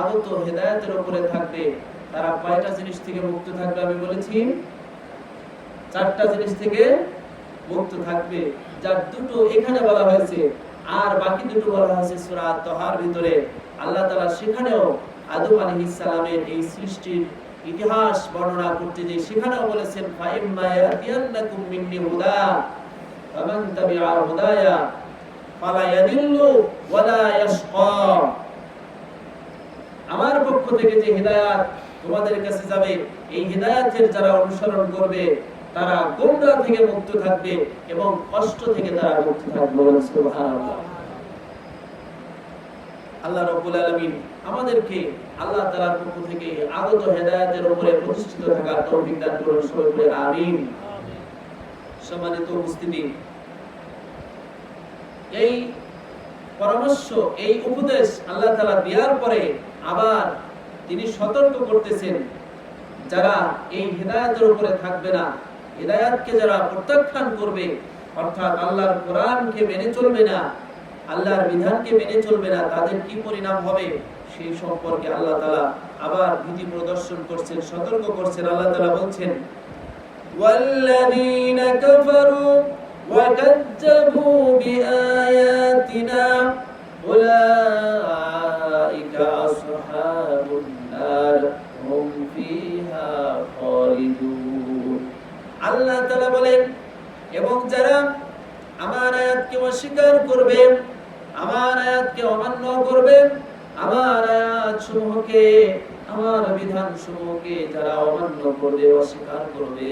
আগত হেদায়েতের উপরে থাকবে। তারা কয়টা জিনিস থেকে মুক্ত থাকবে আমি বলেছি? চারটা জিনিস থেকে মুক্ত থাকবে। যার দুটো এখানে বলা হয়েছে, আর বাকি দুটো বলা হয়েছে সূরা তহার ভিতরে। আল্লাহ তাআলা সেখানেও আদম আলাইহিস সালামের এই সৃষ্টির ইতিহাস বর্ণনা করতে যে সেখানেও বলেছেন ফামান তাবিআ ফালা ইয়াদিল্লু ওয়ালা ইয়াশকা। আমার পক্ষ থেকে যে হিদায়াত তোমাদের কাছে যাবে এই হিদায়াতের যারা অনুসরণ করবে তারা গোমরা থেকে মুক্ত থাকবে এবং কষ্ট থেকে তারা মুক্ত থাকবে। আল্লাহ রাব্বুল আলামিন আমাদেরকে আল্লাহ তাআলার পক্ষ থেকে আগত হেদায়েতের উপরে প্রতিষ্ঠিত থাকার তৌফিক দান করুন সবাই বলে আমিন। সম্মানিত উপস্থিতি। এই পরামর্শ এই উপদেশ আল্লাহ তাআলা দেওয়ার পরে আবার তিনি সতর্ক করতেছেন যারা এই হেদায়েতের উপরে থাকবে না হেদায়াতকে যারা প্রত্যাখ্যান করবে অর্থাৎ আল্লাহর কোরআনকে মেনে চলবে না আল্লাহর বিধানকে মেনে চলবে না তাদের কি পরিণাম হবে সেই সম্পর্কে আল্লাহ তাআলা আবার ভীতি প্রদর্শন করছেন সতর্ক করছেন আল্লাহ তাআলা বলছেন والذين كفروا وكذبوا بآياتنا أولئك أصحاب النار هم فيها خالدون আল্লাহ তাআলা বলেন এবং যারা আমার আয়াতকে অস্বীকার করবে আমার আয়াতকে অমান্য করবে আমার আয়াত সমূহকে আমার বিধান সমূহকে যারা অমান্য করবে অস্বীকার করবে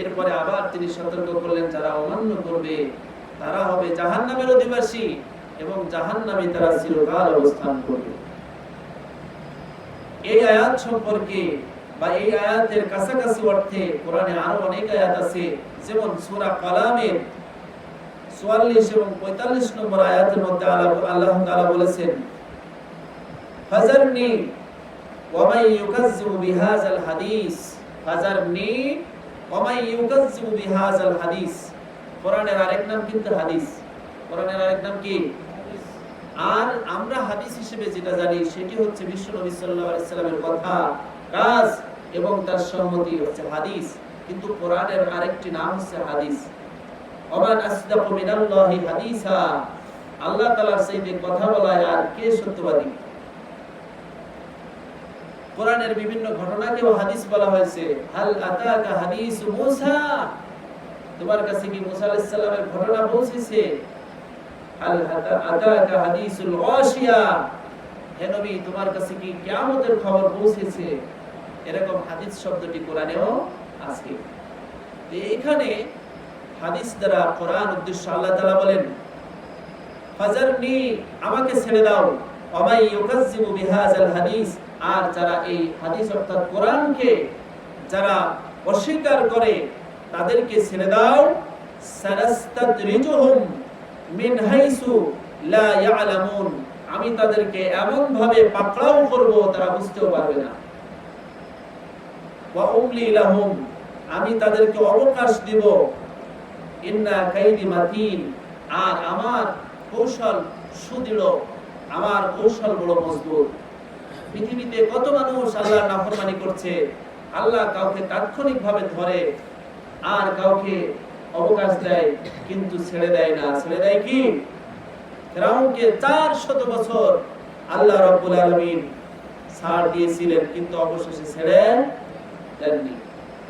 এরপরে আবার তিনি সতর্ক করলেন, যারা অমান্য করবে, তারা হবে জাহান্নামের অধিবাসী এবং জাহান্নামে তারা চিরকাল অবস্থান করবে। এই আয়াত সম্পর্কে বা এই আয়াতের কাছাকাছি অর্থে কোরআনে আরও অনেক আয়াত আছে, যেমন সূরা কালামের 44 এবং 45 নম্বর আয়াতের মধ্যে আল্লাহ তাআলা বলেছেন, ফাজারনি ওয়া মান ইউকাজ্জিবু বিহাযাল হাদিস। ফাজারনি ওয়া মান ইউকাজ্জিবু বিহাযাল হাদিস। কোরআনের আরেক নাম কিন্তু হাদিস। কোরআনের আরেক নাম কি? আর আমরা হাদিস হিসেবে যেটা জানি, সেটি হচ্ছে সাল্লাল্লাহু আলাইহি সাল্লামের কথা, কাজ এবং তার সম্মতি হচ্ছে হাদিস। কিন্তু কোরআনের আরেকটি নাম হচ্ছে হাদিস। মিনাল্লাহি হাদিসা। আল্লাহ তাআলার সাথে কথা বলায় আর কে সত্যবাদী? কোরআনের বিভিন্ন ঘটনাকেও হাদিস বলা হয়েছে। হাল আতাকা হাদিস মুসা? তোমার কাছে কি মুসা আলাইহিস সালামের ঘটনা পৌঁছেছে? হাল আতাকা হাদিসুল গাশিয়া হে নবী, তোমার কাছে কি কিয়ামতের খবর পৌঁছেছে? এরকম হাদিস শব্দটি কোরআনেও আছে। তো এখানে হাদিস দ্বারা কোরআন উদ্দেশ্য আল্লাহ তাআলা বলেন, ফাজারনি, আমাকে ছেড়ে দাও। ওমাই ইউকাজ্জিবু বিহাযাল হাদিস। আর যারা এই হাদিস অর্থাৎ কোরআনকে যারা অস্বীকার করে, তাদেরকে ছেড়ে দাও। সারাস্তাদরিজুহুম মিন হাইসু লা ইয়ালামুন। আমি তাদেরকে এমন ভাবে পাকড়াও করব, তারা বুঝতেও পারবে না। ওয়া উমলি লাহুম, আমি তাদেরকে অবকাশ দিব। ইন্না কাইদি মাতিন, আর আমার কৌশল সুদৃঢ়, আমার কৌশল বড় মজবুত। পৃথিবীতে কত মানুষ আল্লাহর নাফরমানি করছে, আল্লাহ কাউকে তাৎক্ষণিকভাবে ধরে আর কাউকে অবকাশ দেয়, কিন্তু ছেড়ে দেয় না। ছেড়ে দেয় কি? ফেরাউনকে চার শত বছর আল্লাহ রব্বুল আলমিন ছাড় দিয়েছিলেন, কিন্তু অবশেষে ছেড়ে দেননি।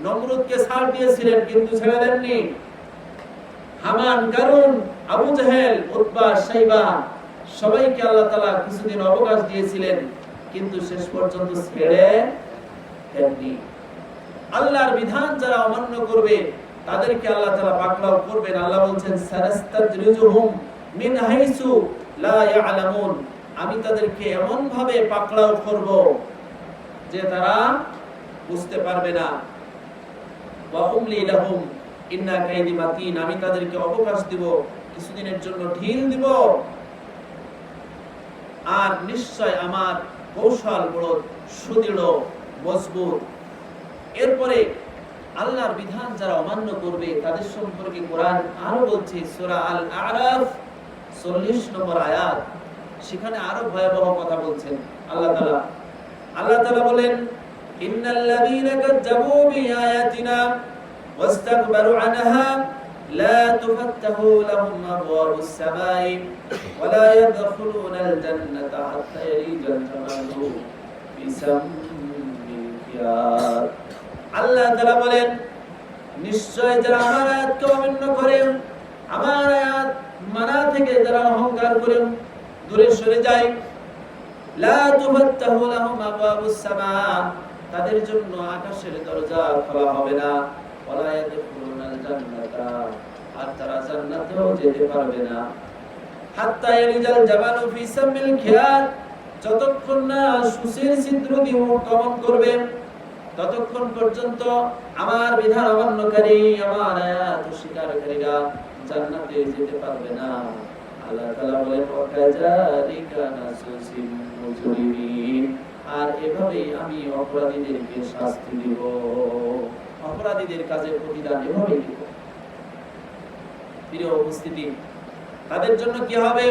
নমরুদকে ছাড় দিয়েছিলেন, কিন্তু ছেড়ে দেননি। হামান, কারুন, আবু জাহেল, উতবা সাইবা সবাইকে আল্লাহ তাআলা কিছুদিন অবকাশ দিয়েছিলেন। কিন্তু শেষ পর্যন্ত ছেড়ে দেননি। আল্লাহর বিধান যারা অমান্য করবে, তাদেরকে আল্লাহ তাআলা পাকড়াও করবেন। আল্লাহ বলছেন সারাস্তাদরিজুহুম মিন হাইসু লা ইয়ালামুন। আমি তাদেরকে এমন ভাবে পাকড়াও করব যে তারা বুঝতে পারবে না। ওয়া উমলি লাহুম, ইন্না কাইদি মাতিন। আমি তাদেরকে অবকাশ দিব, কিছুদিনের জন্য ঢিল দিব। আর নিশ্চয় আমার কৌশল বড় সুদৃঢ়, মজবুত। এরপরে আল্লাহর বিধান যারা অমান্য করবে, তাদের সম্পর্কে কোরআন আরও বলছে, সূরা আল আরাফ 40 নম্বর আয়াত। সেখানে আরও ভয়াবহ কথা বলছেন আল্লাহ তালা আল্লাহ তালা বলেন ইন্নাল লাযীনা কাযযাবু বিআয়াতিনা ওয়াস্তাকবারু আনহা لا تفتح لهم أبواب السماء ولا يدخلون الجنة حتى يلج الجمل في سم الخياط আল্লাহ তাআলা বলেন নিশ্চয় যারা আমার আয়াতকে অমান্য করে আমার আয়াত মানা থেকে যারা অহংকার করে দূরে সরে যায় লা তুফাত্তাহু লাহুম আবওয়াবুস সামা তাদের জন্য আকাশের দরজা খোলা হবে না ওয়ালা ইয়াদখুলুনাল জান্নাতা। আর তারা জান্নাতেও যেতে পারবে না। হাত্তা ইয়ালিজাল জামালু ফি সামিল খিয়াত যতক্ষণ না সুসের ছিদ্র দিয়ে গমন করবে ততক্ষণ পর্যন্ত আমার বিধান অমান্যকারী আমার আয়াত জান্নাতে যেতে পারবে না। আল্লাহ তাআলা বলেন ওয়াকাযালিকা নাসুসিল মুজরিমিন আর এভাবেই আমি অপরাধীদেরকে শাস্তি দিব। অপরাধীদের কাজের প্রতিদান এভাবেই দিব প্রিয় উপস্থিতি, তাদের জন্য কি হবে?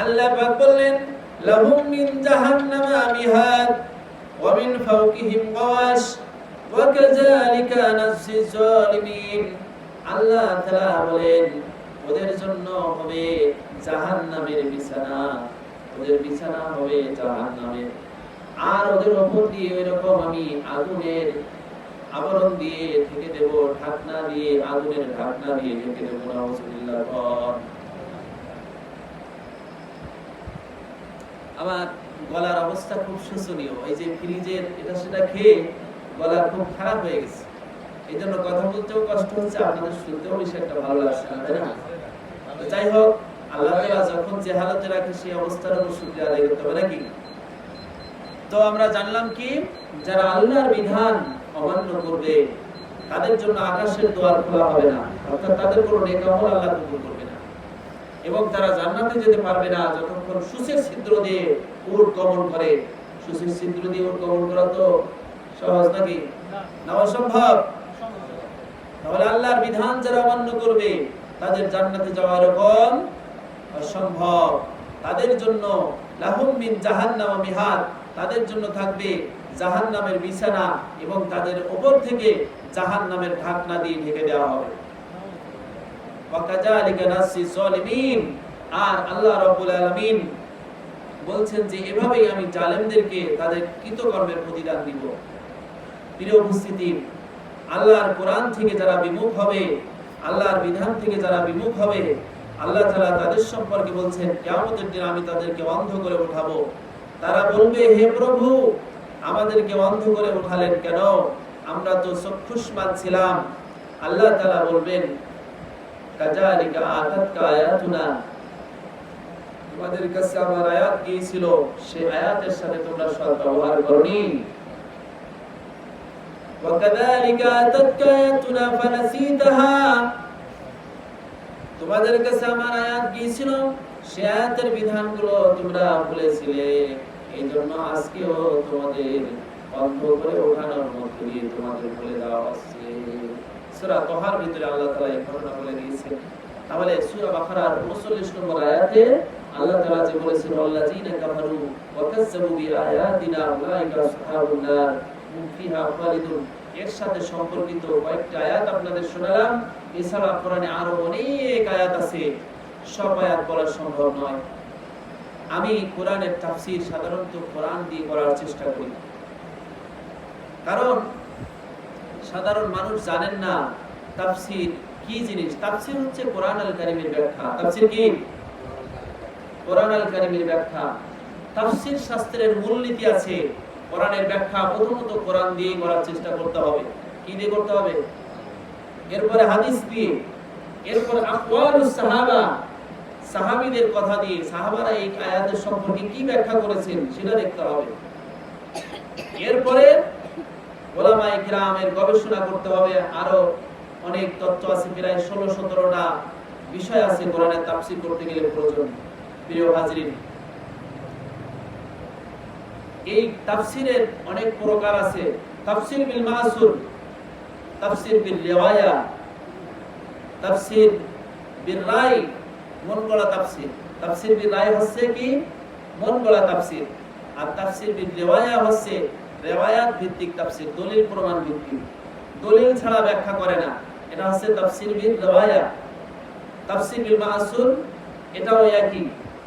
আল্লাহ পাক বললেন, লাহুম মিন জাহান্নামা ওয়া মিন ফাওকিহিম গাওয়াশ, ওয়া কাযালিকা নাসি জালিমিন আল্লাহ তাআলা বলেন, ওদের জন্য হবে জাহান্নামের বিছানা, ওদের বিছানা হবে জাহান্নামের। আর ওদের উপর দিয়ে ওইরকম আমি আগুনের আবরণ দিয়ে ঢেকে দেব, ঢাকনা দিয়ে, আগুনের ঢাকনা দিয়ে ঢেকে দেব আমার গলার অবস্থা খুব শোচনীয়। এই যে ফ্রিজের, এটা সেটা খেয়ে গলা খুব খারাপ হয়ে গেছে। এই জন্য কথা বলতেও কষ্ট হচ্ছে, আপনাদের শুনতেও বেশি একটা ভালো লাগছে না, তাই না? যাই হোক, আল্লাহ যখন যে হালতে রাখে, সেই অবস্থার উপর শুকরিয়া আদায় করতে হবে, নাকি? তো আমরা জানলাম কি, যারা আল্লাহর বিধান অমান্য করবে, তাদের জন্য আকাশের দোয়ার খোলা হবে না, অর্থাৎ তাদের কোনো নেক আমল আল্লাহ কবুল করবে না। এবং তারা জান্নাতে যেতে পারবে না, যতক্ষণ সুসের ছিদ্র দিয়ে উট গমন করে, সুসের ছিদ্র দিয়ে উট গমন করা তো সহজ নাকি? না অসম্ভব তাহলে আল্লাহর বিধান যারা অমান্য করবে, তাদের জান্নাতে যাওয়া এরকম অসম্ভব। তাদের জন্য লাহুম মিন জাহান্নাম মিহাদ তাদের জন্য থাকবে জাহান্নামের বিছানা এবং তাদের উপর থেকে জাহান্নামের ঢাকনা দিয়ে ঢেকে দেওয়া হবে। আর আল্লাহ রাব্বুল আলামিন বলছেন যে, এভাবেই আমি জালেমদেরকে তাদের কৃতকর্মের প্রতিদান দিব। প্রিয় উপস্থিতি, আল্লাহর কোরআন থেকে যারা বিমুখ হবে, আল্লাহর বিধান থেকে যারা বিমুখ হবে, আল্লাহ তাআলা তাদের সম্পর্কে বলছেন, কিয়ামতের দিন আমি তাদেরকে অন্ধ করে উঠাবো। তারা বলবে, হে প্রভু আমাদেরকে অন্ধ করে উঠালেন কেন আমরা তো চক্ষুষ্মান ছিলাম আল্লাহ তাআলা বলবেন কাজালিকা আতাতকা আয়াতুনা তোমাদের কাছে আমার আয়াত গিয়েছিল সেই আয়াতের সাথে তোমরা সৎ ব্যবহার করনি وكذلك أتتك آياتنا فنسيتها তোমাদের কাছে আমার আয়াত গিয়েছিল সে আয়াতের বিধানগুলো তোমরা ভুলেছিলে এই জন্য আজকেও তোমাদের অন্ধ করে ওঠানোর মধ্য দিয়ে তোমাদের বলে দেওয়া হচ্ছে। সূরা তহার ভিতরে আল্লাহ তাআলা এই ঘটনা বলে দিয়েছেন। তাহলে সূরা বাকারার 39 নম্বর আয়াতে আল্লাহ তাআলা যে বলেছেন আল্লাযীনা কাফারু ওয়া কাযযাবু বিআয়াতিনা উলাইকা আসহাবুন নার। হুম ফিহা এর সাথে সম্পর্কিত কয়েকটা আয়াত আপনাদের শোনালাম। এছাড়া কোরআনে আরও অনেক আয়াত আছে। সব আয়াত বলা সম্ভব নয়। আমি কোরআনের তাফসীর সাধারণত কোরআন দিয়ে করার চেষ্টা করি। কারণ সাধারণ মানুষ জানেন না তাফসীর কি জিনিস। তাফসীর হচ্ছে কোরআন আল কারীমের ব্যাখ্যা। তাফসির কি? কোরআন আল কারীমের ব্যাখ্যা। তাফসীর শাস্ত্রের মূলনীতি আছে, কোরআনের ব্যাখ্যা প্রথমত কোরআন দিয়ে করার চেষ্টা করতে হবে। কি দিয়ে করতে হবে? এরপরে হাদিস দিয়ে। এরপর আকওয়ালুস সাহাবা সাহাবীদের কথা দিয়ে সাহাবারা এই আয়াতের সম্পর্কে কি ব্যাখ্যা করেছেন সেটা দেখতে হবে। এরপরে ওলামা ইকরামের গবেষণা করতে হবে, আরও অনেক তথ্য আছে, প্রায় ষোলো সতেরোটা বিষয় আছে কোরআনের তাফসীর করতে গেলে প্রয়োজন, প্রিয় হাজরিন। এই তাফসিরের অনেক প্রকার আছে। তাফসির বিল মাসুর, তাফসির বিল রিওয়ায়া, তাফসির বিল রায় মন গড়া তাফসির। তাফসির বিল রায় হচ্ছে কি? মন গড়া তাফসির। আর তাফসির বিল রেওয়ায়া হচ্ছে রেওয়ায়াত ভিত্তিক তাফসির, দলিল প্রমাণ ভিত্তিক। দলিল ছাড়া ব্যাখ্যা করে না। এটা হচ্ছে তাফসির বিল রেওয়ায়া। তাফসির বিল মাসুর এটাও একই।